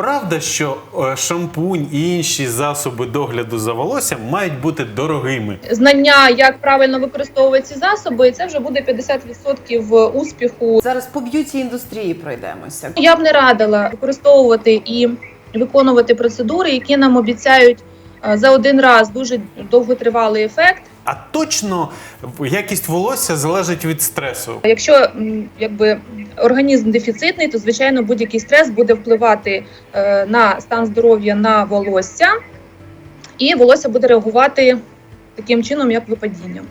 правда, що е, шампунь і інші засоби догляду за волоссям мають бути дорогими? знання, як правильно використовувати ці засоби, і це вже буде 50% успіху. Зараз по б'юті індустрії пройдемося. Я б не радила використовувати і виконувати процедури, які нам обіцяють е, за один раз дуже довготривалий ефект. А точно якість волосся залежить від стресу. Якщо якби організм дефіцитний, то звичайно будь-який стрес буде впливати е, на стан здоров'я на волосся, і волосся буде реагувати таким чином, як випадіння.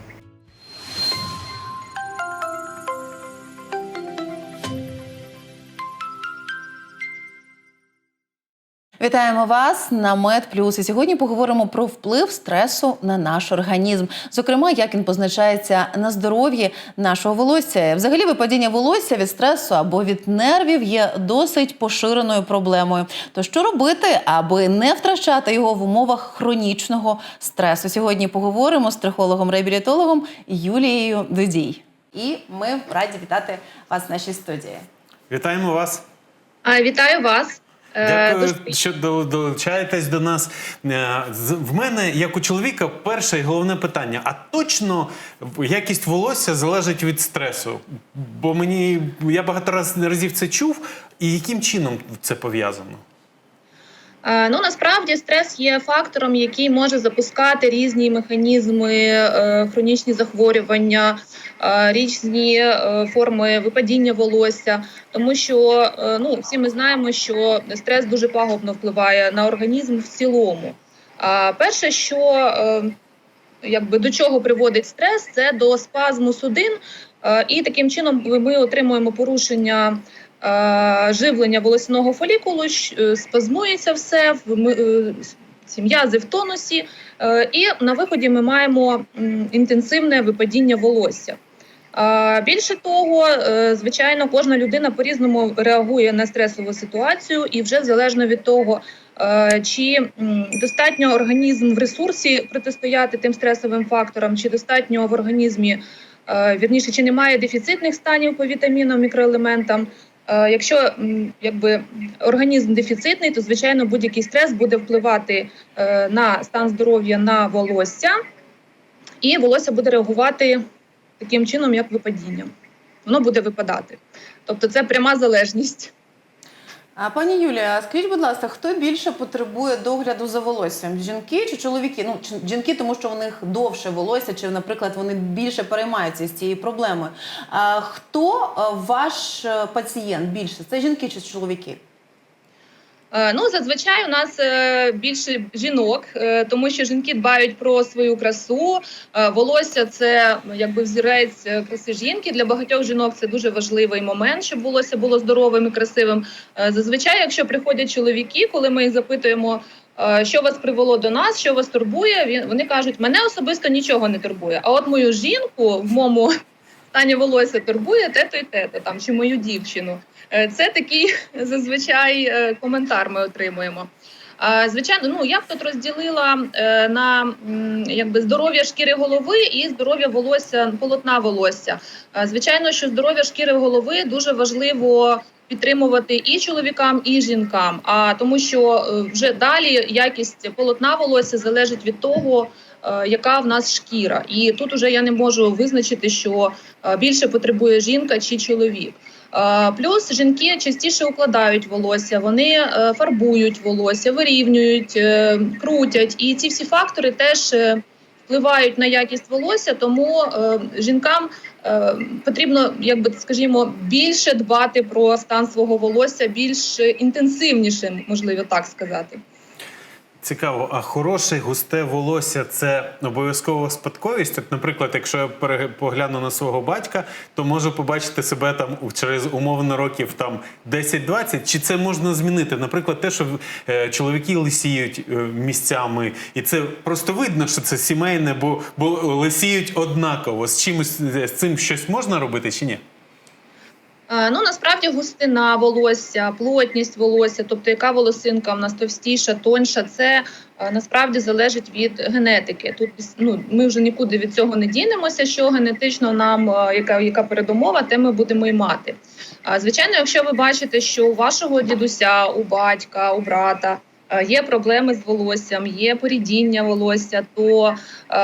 Вітаємо вас на Мед Плюс. І сьогодні поговоримо про вплив стресу на наш організм. Зокрема, як він позначається на здоров'ї нашого волосся. Взагалі, випадіння волосся від стресу або від нервів є досить поширеною проблемою. То що робити, аби не втрачати його в умовах хронічного стресу? Сьогодні поговоримо з трихологом-реабілітологом Юлією Дудій. І ми раді вітати вас в нашій студії. Вітаємо вас. А, вітаю вас. Е, Дякую, що долучаєтесь до нас. Е, В мене, як у чоловіка, перше і головне питання: а точно якість волосся залежить від стресу? Бо мені я багато разів це чув, і яким чином це пов'язано? Е, Ну насправді стрес є фактором, який може запускати різні механізми, е, хронічні захворювання, е, різні форми випадіння волосся. Тому що ну всі ми знаємо, що стрес дуже пагубно впливає на організм в цілому. А перше, що якби до чого приводить стрес, це до спазму судин, і таким чином ми отримуємо порушення живлення волосяного фолікулу, е, спазмується все, е, ці м'язи в тонусі, е, і на виході ми маємо інтенсивне випадіння волосся. Більше того, звичайно, кожна людина по-різному реагує на стресову ситуацію, і вже залежно від того, чи достатньо організм в ресурсі протистояти тим стресовим факторам, чи достатньо в організмі, вірніше, чи немає дефіцитних станів по вітамінам, мікроелементам. Е, Якщо якби організм дефіцитний, то звичайно будь-який стрес буде впливати е, на стан здоров'я на волосся, і волосся буде реагувати таким чином, як випадіння. Воно буде випадати. Тобто це пряма залежність. А пані Юлія, скажіть, будь ласка, хто більше потребує догляду за волоссям? Жінки чи чоловіки? Ну, жінки, тому що у них довше волосся, чи, наприклад, вони більше переймаються з цією проблемою. А хто е, ваш е, пацієнт більше? Це жінки чи чоловіки? Е, Ну, зазвичай у нас е, більше жінок, е, тому що жінки дбають про свою красу. Волосся це якби взірець краси жінки. Для багатьох жінок це дуже важливий момент, щоб волосся було здоровим і красивим. Зазвичай, якщо приходять чоловіки, коли ми їх запитуємо. Що вас привело до нас? Що вас турбує? Вони кажуть, мене особисто нічого не турбує. А от мою жінку в моєму стані волосся турбує те-то і те-то, там чи мою дівчину. Е, Це такий зазвичай е, коментар ми отримуємо. Звичайно, ну я б тут розділила е, на якби здоров'я шкіри голови і здоров'я волосся, полотна волосся. Звичайно, що здоров'я шкіри голови дуже важливо підтримувати і чоловікам, і жінкам. А тому, що вже далі якість полотна волосся залежить від того, яка в нас шкіра. І тут уже я не можу визначити, що е, більше потребує жінка чи чоловік. Е, Плюс жінки частіше укладають волосся, вони е, фарбують волосся, вирівнюють, е, крутять, і ці всі фактори теж е, впливають на якість волосся. Тому е, жінкам е, потрібно, якби скажімо, більше дбати про стан свого волосся, більш інтенсивніше, можливо так сказати. Цікаво, а хороше густе волосся це обов'язково спадковість. От, наприклад, якщо я погляну на свого батька, то можу побачити себе там через умовно років там 10-20. Чи це можна змінити? Наприклад, те, що е, чоловіки лисіють е, місцями, і це просто видно, що це сімейне, бо, бо лисіють однаково. З чимось з цим щось можна робити чи ні? Е, Ну насправді густина волосся, плотність волосся, тобто яка волосинка в нас товстіша, тоньша, це е, насправді залежить від генетики. Тут ну ми вже нікуди від цього не дінемося. Що генетично нам е, яка, яка передумова, те ми будемо і мати. Звичайно, якщо ви бачите, що у вашого дідуся, у батька, у брата. Е, Є проблеми з волоссям, є порідіння волосся, то е,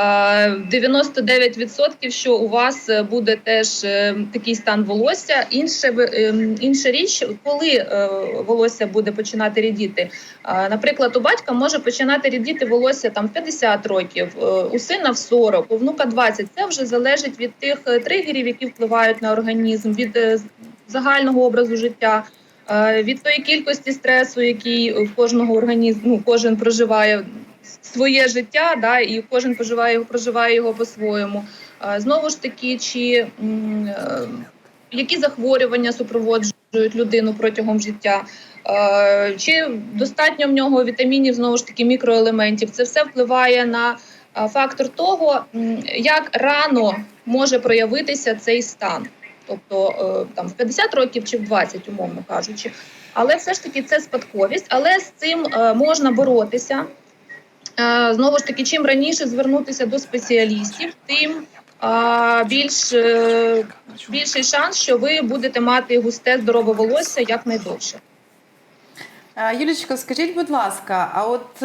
99% що у вас е, буде теж е, такий стан волосся. Інше ем, інша річ, коли е, волосся буде починати рідіти. Е, Наприклад, у батька може починати рідіти волосся там в 50 років, е, у сина в 40, у внука 20. Це вже залежить від тих е, тригерів, які впливають на організм, від е, загального образу життя. Е, Від тої кількості стресу, який в кожного організму ну, кожен проживає своє життя, да, і кожен проживає проживає його по-своєму. Е, Знову ж таки, чи е, які захворювання супроводжують людину протягом життя, чи достатньо в нього вітамінів, знову ж таки, мікроелементів. Це все впливає на фактор того, як рано може проявитися цей стан. Тобто е, там в 50 років чи в 20, умовно кажучи. Але все ж таки це спадковість, але з цим е, можна боротися. Е, Знову ж таки, чим раніше звернутися до спеціалістів, тим більш, більший шанс, що ви будете мати густе здорове волосся якнайдовше. Юлічко, скажіть, будь ласка, а от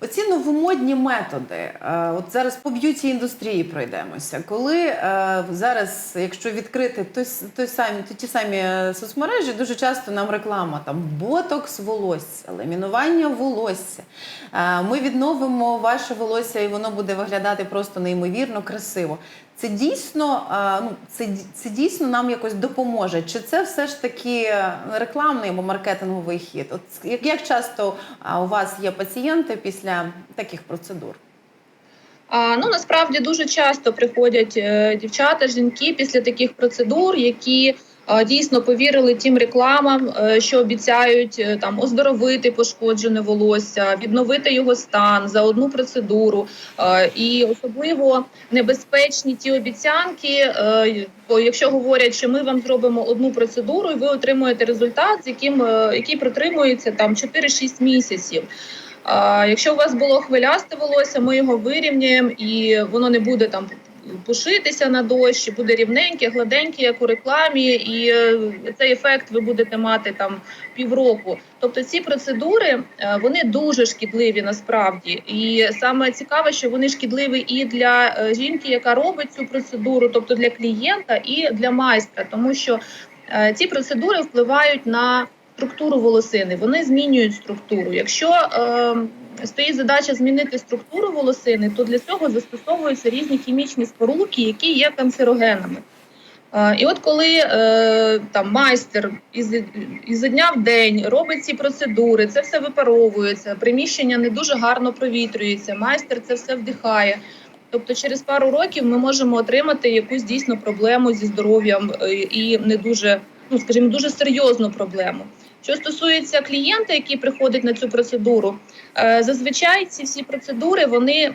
оці новомодні методи, е, от зараз по б'юті індустрії пройдемося. Коли е, зараз, якщо відкрити той, той самі, то ті самі е, соцмережі, дуже часто нам реклама там ботокс волосся, ламінування волосся. Ми відновимо ваше волосся, і воно буде виглядати просто неймовірно красиво. Це дійсно, е, ну це, це дійсно нам якось допоможе. Чи це все ж таки е, рекламний або маркетинговий хід? От як, як часто у вас є пацієнти після таких процедур? А, ну насправді дуже часто приходять е, дівчата, жінки після таких процедур, які дійсно повірили тим рекламам, е, що обіцяють е, там оздоровити пошкоджене волосся, відновити його стан за одну процедуру. І особливо небезпечні ті обіцянки, е, якщо говорять, що ми вам зробимо одну процедуру, і ви отримуєте результат, з яким який протримується там 4-6 місяців. Якщо у вас було хвилясте волосся, ми його вирівняємо і воно не буде там пушитися на дощі, буде рівненьке, гладеньке, як у рекламі, і е, цей ефект ви будете мати там півроку. Тобто ці процедури е, вони дуже шкідливі насправді, і саме цікаве, що вони шкідливі і для е, жінки, яка робить цю процедуру, тобто для клієнта, і для майстра, тому що ці процедури впливають на структуру волосини. Вони змінюють структуру. Якщо е, стоїть задача змінити структуру волосини, то для цього застосовуються різні хімічні сполуки, які є канцерогенами. І от коли е, там майстер із, із дня в день робить ці процедури, це все випаровується, приміщення не дуже гарно провітрюється, майстер це все вдихає. Тобто через пару років ми можемо отримати якусь дійсно проблему зі здоров'ям е, і не дуже, ну скажімо, дуже серйозну проблему. Що стосується клієнта, який приходить на цю процедуру, е, зазвичай ці всі процедури вони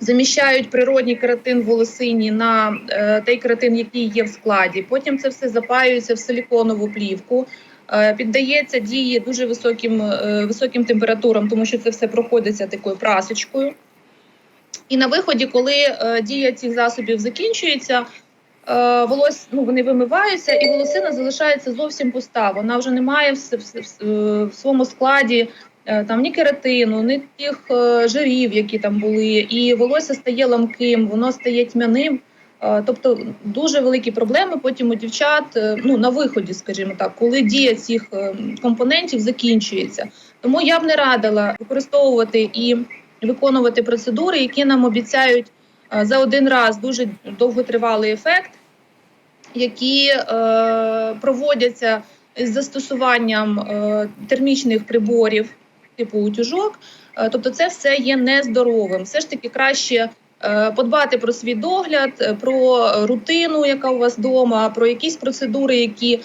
заміщають природній кератин волосині на е, той кератин, який є в складі. Потім це все запаюється в силіконову плівку. е, Піддається дії дуже високим, високим температурам, тому що це все проходиться такою прасочкою. І на виході, коли дія цих засобів закінчується, волос, ну, вони вимиваються, і волосина залишається зовсім пуста. Вона вже не має в, в, е, в своєму складі е, там ні кератину, ні тих е, жирів, які там були, і волосся стає ламким, воно стає тьмяним. Е, Тобто дуже великі проблеми потім у дівчат е, ну, на виході, скажімо так, коли дія цих е, компонентів закінчується. Тому я б не радила використовувати і виконувати процедури, які нам обіцяють е, за один раз дуже довготривалий ефект, які е, проводяться з застосуванням е, термічних приборів, типу утюжок. Е, тобто, це все є нездоровим. Все ж таки краще. е, Подбати про свій догляд, е, про рутину, яка у вас вдома, про якісь процедури, які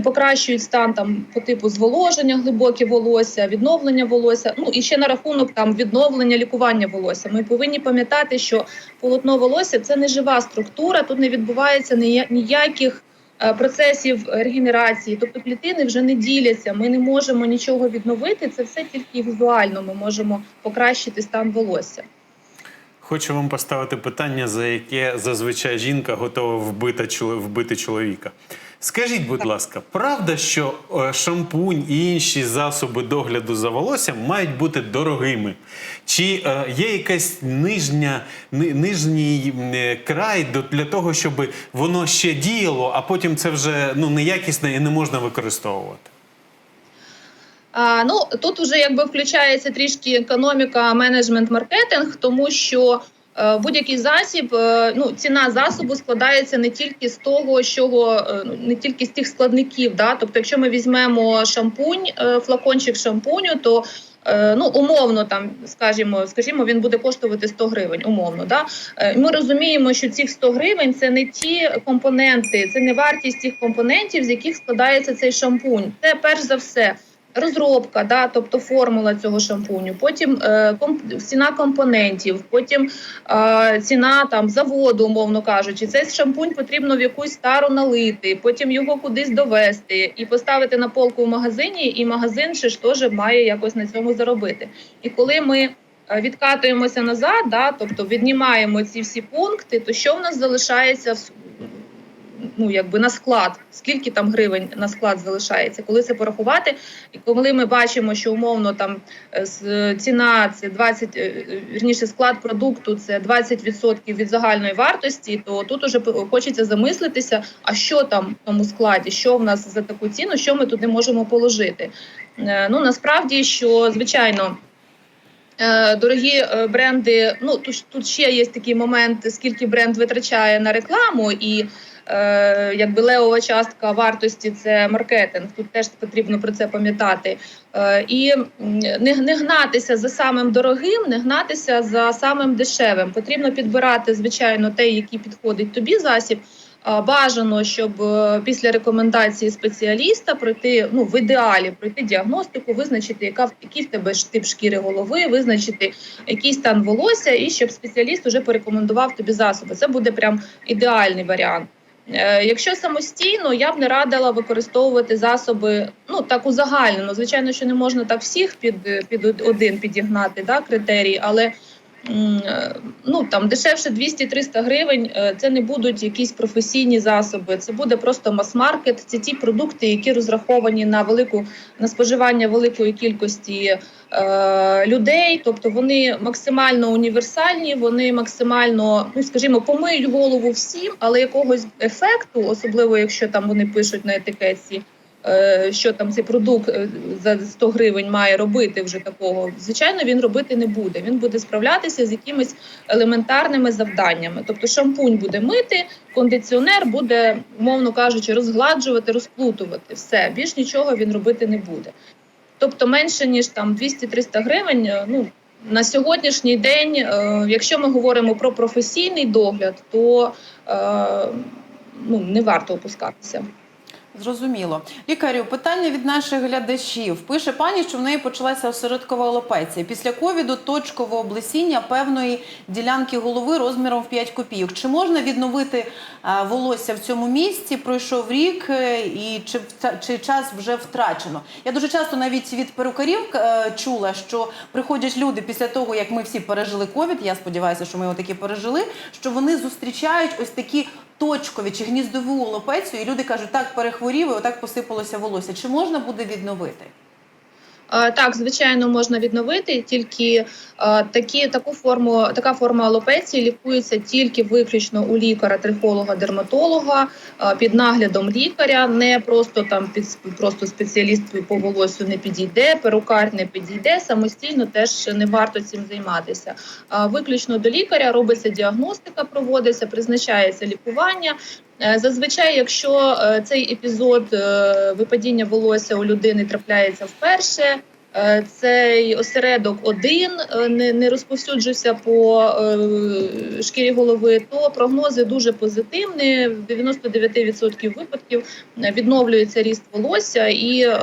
покращують стан там по типу зволоження глибоке волосся, відновлення волосся. Ну і ще на рахунок там відновлення лікування волосся. Ми повинні пам'ятати, що полотно волосся це не жива структура, тут не відбувається ніяких е, процесів регенерації, тобто клітини вже не діляться. Ми не можемо нічого відновити. Це все тільки візуально. Ми можемо покращити стан волосся. Хочу вам поставити питання, за яке зазвичай жінка готова вбити, вбити чоловіка. Скажіть, будь ласка, правда, що е, шампунь і інші засоби догляду за волоссям мають бути дорогими? Чи е, є якась нижня, ни- нижній е, край для того, щоб воно ще діяло, а потім це вже ну, неякісне і не можна використовувати? А, ну тут вже якби включається трішки економіка, менеджмент, маркетинг, тому що будь-який засіб, е, ну ціна засобу складається не тільки з того, чого е, ну, не тільки з тих складників. Да? Тобто, якщо ми візьмемо шампунь, е, флакончик шампуню, то е, Ну, умовно, там скажімо, скажімо, він буде коштувати 100 гривень. Умовно, да Е, ми розуміємо, що ці 100 гривень це не ті компоненти, це не вартість тих компонентів, з яких складається цей шампунь. Це перш за все розробка, да, тобто формула цього шампуню, потім е, комп, ціна компонентів, потім е, ціна там заводу, умовно кажучи. Цей шампунь потрібно в якусь тару налити, потім його кудись довести і поставити на полку в магазині, і магазин ще ж теж має якось на цьому заробити. І коли ми е, відкатуємося назад, да, тобто віднімаємо ці всі пункти, то що в нас залишається в ну, якби на склад, скільки там гривень на склад залишається, коли це порахувати, і коли ми бачимо, що умовно там е, ціна це 20, е, е, вірніше склад продукту це 20% від загальної вартості, то тут уже хочеться замислитися, а що там в тому складі, що в нас за таку ціну, що ми туди можемо положити. Е, Ну насправді, що звичайно. Е, Дорогі е, бренди, ну тут, тут ще є такий момент, скільки бренд витрачає на рекламу, і е, якби левова частка вартості це маркетинг. Тут теж потрібно про це пам'ятати. Е, і не, не гнатися за самим дорогим, не гнатися за самим дешевим. Потрібно підбирати, звичайно, те, який підходить тобі засіб. Бажано, щоб е, після рекомендації спеціаліста пройти ну в ідеалі пройти діагностику, визначити, яка який в тебе тип шкіри голови, визначити який стан волосся, і щоб спеціаліст уже порекомендував тобі засоби. Це буде прям ідеальний варіант. Е, Якщо самостійно, я б не радила використовувати засоби, ну так узагальнено. Звичайно, що не можна так всіх під, під один підігнати да, критерії, але ну там дешевше 200-300 гривень. е, Це не будуть якісь професійні засоби. Це буде просто мас-маркет. Це ті продукти, які розраховані на велику на споживання великої кількості е, людей. Тобто вони максимально універсальні, вони максимально, ну скажімо, помиють голову всім, але якогось ефекту, особливо якщо там вони пишуть на етикетці. Е, Що там цей продукт е, за 100 гривень має робити вже такого? Звичайно, він робити не буде. Він буде справлятися з якимись елементарними завданнями. Тобто, шампунь буде мити, кондиціонер буде, мовно кажучи, розгладжувати, розплутувати. Все більш нічого він робити не буде. Тобто менше ніж там 200-300 гривень. е, Ну на сьогоднішній день, якщо ми говоримо про професійний догляд, то ну не варто опускатися. Зрозуміло. Лікарю, питання від наших глядачів. Пише пані, що в неї почалася осередкова алопеція. Після ковіду точкове облесіння певної ділянки голови розміром в 5 копійок. Чи можна відновити волосся в цьому місці? Пройшов рік, е, і чи, чи час вже втрачено? Я дуже часто навіть від перукарів е, чула, що приходять люди після того, як ми всі пережили ковід. Я сподіваюся, що ми його таки пережили. Що вони зустрічають ось такі точкові чи гніздову лопецю, і люди кажуть, так перехворів, і отак посипалося волосся. Чи можна буде відновити? Так, звичайно, можна відновити, тільки такі, таку форму, така форма алопеції лікується тільки виключно у лікаря, трихолога, дерматолога під наглядом лікаря. Не просто там під просто спеціаліст по волосю не підійде, перукар не підійде. Самостійно теж не варто цим займатися. Виключно до лікаря робиться діагностика, проводиться, призначається лікування. Е, Зазвичай, якщо е, цей епізод е, випадіння волосся у людини трапляється вперше, цей осередок один не, розповсюджився по шкірі голови, то прогнози дуже позитивні. В 99% випадків відновлюється ріст волосся, і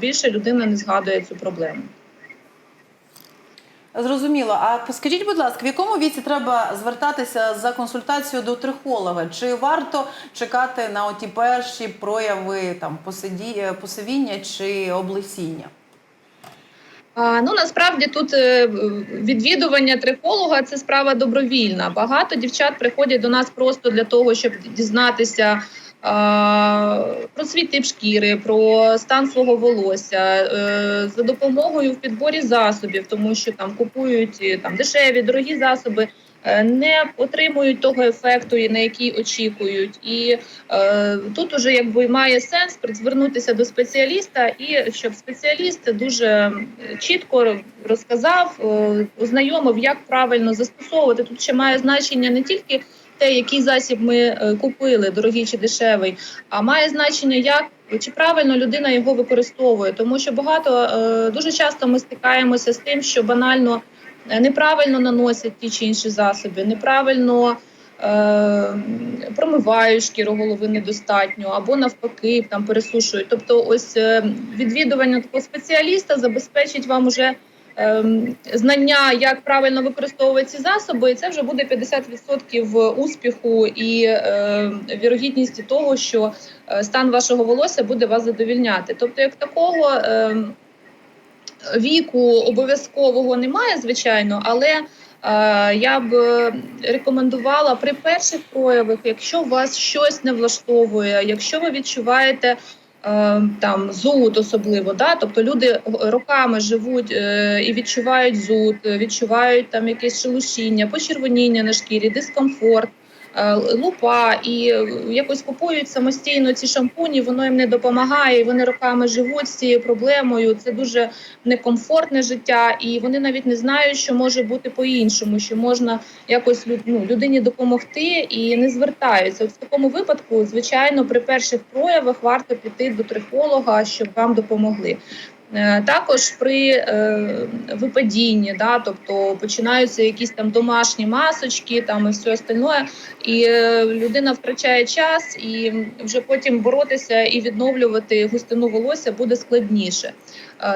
більше людина не згадує цю проблему. Зрозуміло. А скажіть, будь ласка, в якому віці треба звертатися за консультацією до трихолога? Чи варто чекати на оті перші прояви там посиді... посивіння чи облесіння? Ну насправді тут е, відвідування трихолога це справа добровільна. Багато дівчат приходять до нас просто для того, щоб дізнатися. Про свій тип шкіри, про стан свого волосся е, за допомогою в підборі засобів, тому що там купують е, там дешеві, дорогі засоби, е, не отримують того ефекту, на який очікують. І е, тут уже якби має сенс звернутися до спеціаліста, і щоб спеціаліст дуже чітко розказав, е, ознайомив, як правильно застосовувати. Тут ще має значення не тільки те, який засіб ми е, купили, дорогий чи дешевий, а має значення, як чи правильно людина його використовує, тому що багато е, дуже часто ми стикаємося з тим, що банально е, неправильно наносять ті чи інші засоби, неправильно. Промивають шкіру голови недостатньо або навпаки там пересушують. Тобто, ось відвідування такого спеціаліста забезпечить вам уже знання, як правильно використовувати ці засоби, і це вже буде 50% успіху і е, вірогідності того, що е, стан вашого волосся буде вас задовільняти. Тобто, як такого ем, віку обов'язкового немає, звичайно, але е, я б рекомендувала при перших проявах, якщо вас щось не влаштовує, якщо ви відчуваєте там зуд особливо, да? тобто люди роками живуть е, і відчувають зуд, е, відчувають там якесь шелушіння, почервоніння на шкірі, дискомфорт. Е, Лупа і якось купують самостійно ці шампуні, воно їм не допомагає. Вони роками живуть з цією проблемою. Це дуже некомфортне життя, і вони навіть не знають, що може бути по-іншому, що можна якось ну, людині допомогти і не звертаються. От в такому випадку, звичайно, при перших проявах варто піти до трихолога, щоб вам допомогли. Е, Також при е, випадінні, да, тобто починаються якісь там домашні масочки, там і все остальне, і е, людина втрачає час, і вже потім боротися і відновлювати густину волосся буде складніше.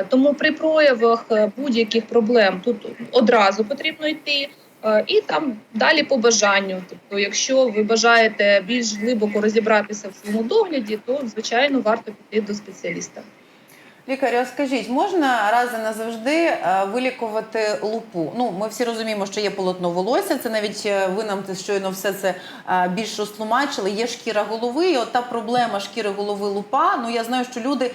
Тому при проявах будь-яких проблем тут одразу потрібно йти. І там далі по бажанню. Тобто, якщо ви бажаєте більш глибоко розібратися в своєму догляді, то звичайно варто піти до спеціаліста. Лікарю, скажіть, можна раз і назавжди е, вилікувати лупу? Ну, ми всі розуміємо, що є полотно волосся. Це навіть е, ви нам те щойно все це е, більш розтлумачили. Є шкіра голови, і от та проблема шкіри голови лупа. Ну я знаю, що люди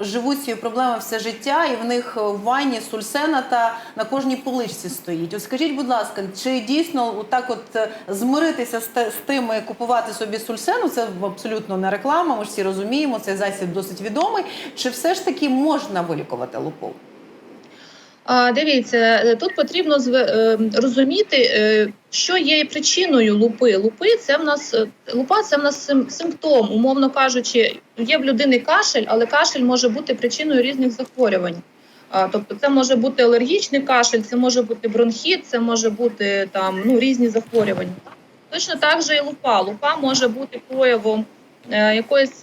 живуть цією проблемою все життя, і в них в ванні сульсена та на кожній поличці стоїть. От скажіть, будь ласка, чи дійсно так от змиритися з тим і купувати собі сульсену? Це абсолютно не реклама. Ми ж всі розуміємо, цей засіб досить відомий. Чи все ж таки можна вилікувати лупу? А, Дивіться, е, тут потрібно е, розуміти, е, що є причиною лупи. Лупи це в нас лупа, це в нас симптом, умовно кажучи, є в людини кашель, але кашель може бути причиною різних захворювань. Тобто, це може бути алергічний кашель, це може бути бронхіт, це може бути там ну різні захворювання. Точно так же і лупа. Лупа може бути проявом якоїсь.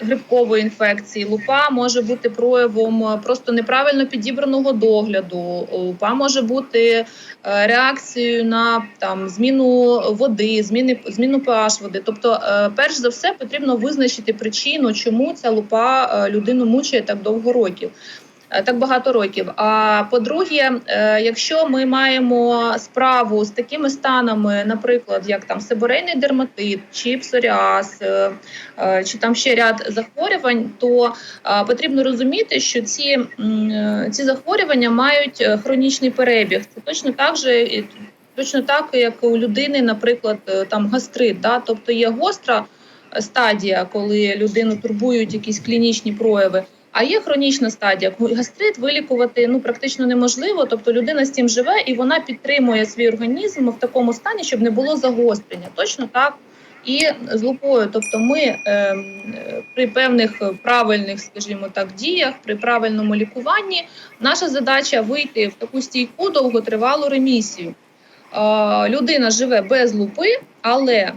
Е, е, грибкової інфекції. Лупа може бути проявом е, просто неправильно підібраного догляду. Лупа може бути е, реакцією на там зміну води, зміни зміну pH води. Тобто, е, перш за все, потрібно визначити причину, чому ця лупа е, людину мучає так довго років. Е, Так багато років. А по-друге, е, якщо ми маємо справу з такими станами, наприклад, як там себорейний дерматит, чи псоріаз, е, чи там ще ряд захворювань, то потрібно розуміти, що ці, ці захворювання мають хронічний перебіг. Це точно так же. Точно так, як у людини, наприклад, там гастрит, да? тобто є гостра стадія, коли людину турбують якісь клінічні прояви. А є хронічна стадія. Гастрит вилікувати ну практично неможливо. Тобто людина з цим живе і вона підтримує свій організм в такому стані, щоб не було загострення. Точно так і з лупою. Тобто, ми е, е, при певних правильних, скажімо так, діях, при правильному лікуванні, наша задача вийти в таку стійку довготривалу ремісію. Е, людина живе без лупи, але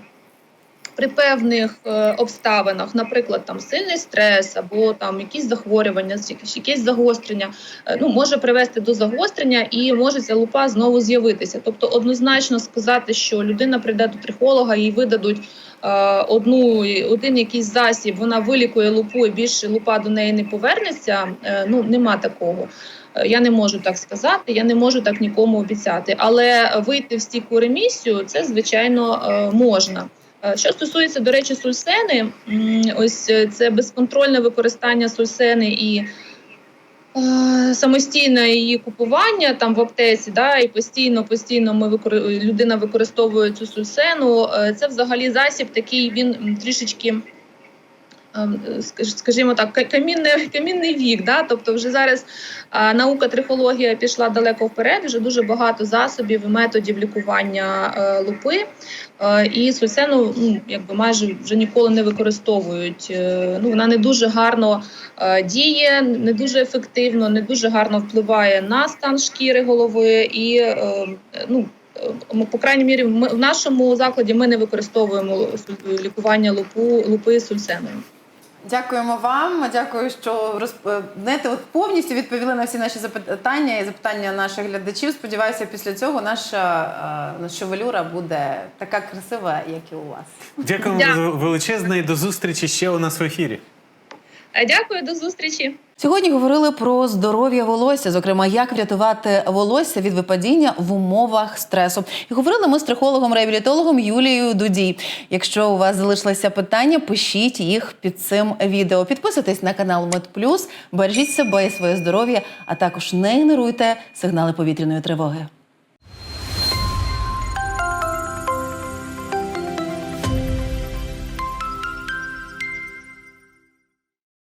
при певних е, обставинах, наприклад, там сильний стрес або там якісь захворювання, якісь- загострення, е, ну може привести до загострення і може ця лупа знову з'явитися. Тобто, однозначно сказати, що людина прийде до трихолога, їй видадуть е, одну один якийсь засіб, вона вилікує лупу і більше лупа до неї не повернеться. Ну нема такого. Я не можу так сказати, я не можу так нікому обіцяти. Але вийти в стійку ремісію це звичайно можна. Е, Що стосується, до речі, сульсени, ось е, це безконтрольне використання сульсени і е, самостійне її купування там в аптеці, да, і постійно, постійно ми викор... людина використовує цю сульсену. Це взагалі засіб такий, він трішечки. Ем, скаж- Скажімо так, ка- камінний, камінний вік, да? тобто вже зараз наука трихологія пішла далеко вперед. Вже дуже багато засобів і методів лікування е, лупи. Е, і сульсену ну, якби майже вже ніколи не використовують. Е, ну, вона не дуже гарно е, діє, не дуже ефективно, не дуже гарно впливає на стан шкіри голови. І е, ну, е, по крайній мірі, ми, в нашому закладі ми не використовуємо лікування лупу, лупи сульсеною. Дякуємо вам. Дякую, що розп... знаєте, от повністю відповіли на всі наші запитання і запитання наших глядачів. Сподіваюся, після цього наша, е, шевелюра буде така красива, як і у вас. Дякуємо Дякую. величезне і до зустрічі ще у нас в ефірі. Е, Дякую, до зустрічі. Сьогодні говорили про здоров'я волосся, зокрема, як врятувати волосся від випадіння в умовах стресу. І говорили ми з трихологом-реабілітологом Юлією Дудій. Якщо у вас залишилися питання, пишіть їх під цим відео. Підписуйтесь на канал Медплюс, бережіть себе і своє здоров'я, а також не ігноруйте сигнали повітряної тривоги.